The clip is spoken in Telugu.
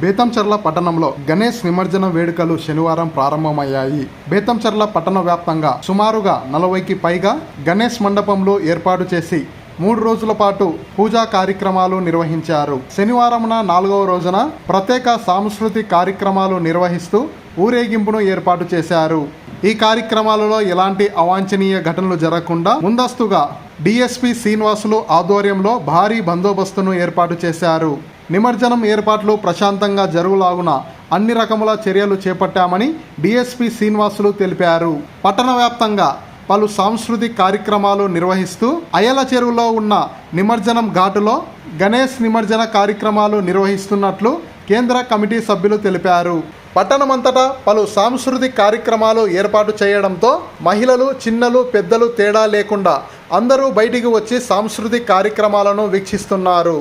బేతంచర్ల పట్టణంలో గణేష్ నిమజ్జన వేడుకలు శనివారం ప్రారంభమయ్యాయి. బేతంచర్ల పట్టణ వ్యాప్తంగా సుమారుగా నలభైకి పైగా గణేష్ మండపంలో ఏర్పాటు చేసి మూడు రోజుల పాటు పూజా కార్యక్రమాలు నిర్వహించారు. శనివారంన నాలుగవ రోజున ప్రత్యేక సాంస్కృతిక కార్యక్రమాలు నిర్వహిస్తూ ఊరేగింపును ఏర్పాటు చేశారు. ఈ కార్యక్రమాలలో ఎలాంటి అవాంఛనీయ ఘటనలు జరగకుండా ముందస్తుగా డిఎస్పి శ్రీనివాసులు ఆధ్వర్యంలో భారీ బందోబస్తును ఏర్పాటు చేశారు. నిమజ్జనం ఏర్పాట్లు ప్రశాంతంగా జరుగులాగున అన్ని రకముల చర్యలు చేపట్టామని డిఎస్పి శ్రీనివాసులు తెలిపారు. పట్టణ వ్యాప్తంగా పలు సాంస్కృతిక కార్యక్రమాలు నిర్వహిస్తూ అయల చెరువులో ఉన్న నిమజ్జనం ఘాటులో గణేష్ నిమజ్జన కార్యక్రమాలు నిర్వహిస్తున్నట్లు కేంద్ర కమిటీ సభ్యులు తెలిపారు. పట్టణమంతటా పలు సాంస్కృతిక కార్యక్రమాలు ఏర్పాటు చేయడంతో మహిళలు చిన్నలు పెద్దలు తేడా లేకుండా అందరూ బయటికి వచ్చి సాంస్కృతిక కార్యక్రమాలను వీక్షిస్తున్నారు.